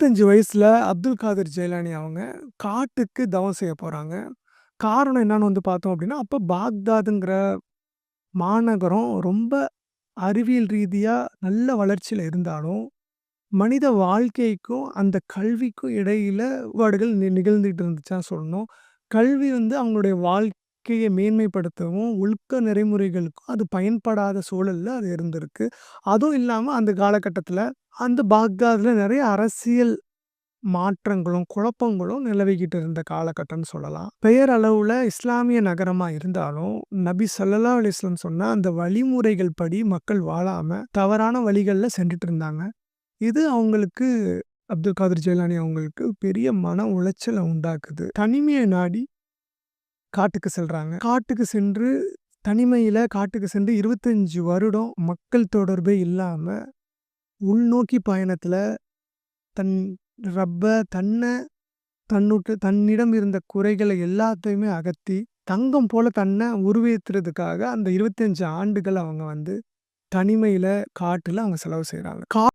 இருபத்தஞ்சி வயசில் அப்துல் காதர் ஜெயலானி அவங்க காட்டுக்கு தவம் செய்ய போகிறாங்க காரணம் என்னன்னு வந்து பார்த்தோம் அப்படின்னா அப்போ பாக்தாதுங்கிற மாநகரம் ரொம்ப அறிவியல் ரீதியாக நல்ல வளர்ச்சியில் இருந்தாலும், மனித வாழ்க்கைக்கும், அந்த கல்விக்கும் இடையில் வேறுபாடுகள் நி நிகழ்ந்துட்டு சொல்லணும். கல்வி வந்து அவங்களுடைய வாழ் வாழ்க்கையை மேன்மைப்படுத்தவும், ஒழுக்க நெறிமுறைகளுக்கும் அது பயன்படாத சூழலில் அது இருந்திருக்கு. அதுவும் இல்லாமல் அந்த காலகட்டத்தில் அந்த பாக்தாதில் நிறைய அரசியல் மாற்றங்களும், குழப்பங்களும் நிலவிக்கிட்டு இருந்த காலகட்டம்னு சொல்லலாம். பெயரளவுல இஸ்லாமிய நகரமாக இருந்தாலும், நபி சல்லா அலி இஸ்லாம் சொன்ன அந்த வழிமுறைகள் படி மக்கள் வாழாமல் தவறான வழிகளில் சென்றுட்டு இருந்தாங்க. இது அவங்களுக்கு அப்துல் காதர் ஜெயலானி அவங்களுக்கு பெரிய மன உளைச்சலை உண்டாக்குது. தனிமையை நாடி காட்டுக்கு செல்றாங்க. காட்டுக்கு சென்று தனிமையில காட்டுக்கு சென்று 25 வருடம் மக்கள் தொடர்பே இல்லாம, உள்நோக்கி பயணத்துல தன் ரப்ப, தன்ன, தன்னுட்டு தன்னிடம் இருந்த குறைகளை எல்லாத்தையுமே அகற்றி, தங்கம் போல தன்ன உருவேத்துறதுக்காக அந்த 25 ஆண்டுகள் அவங்க வந்து தனிமையில, காட்டுல அவங்க செலவு செய்றாங்க. கா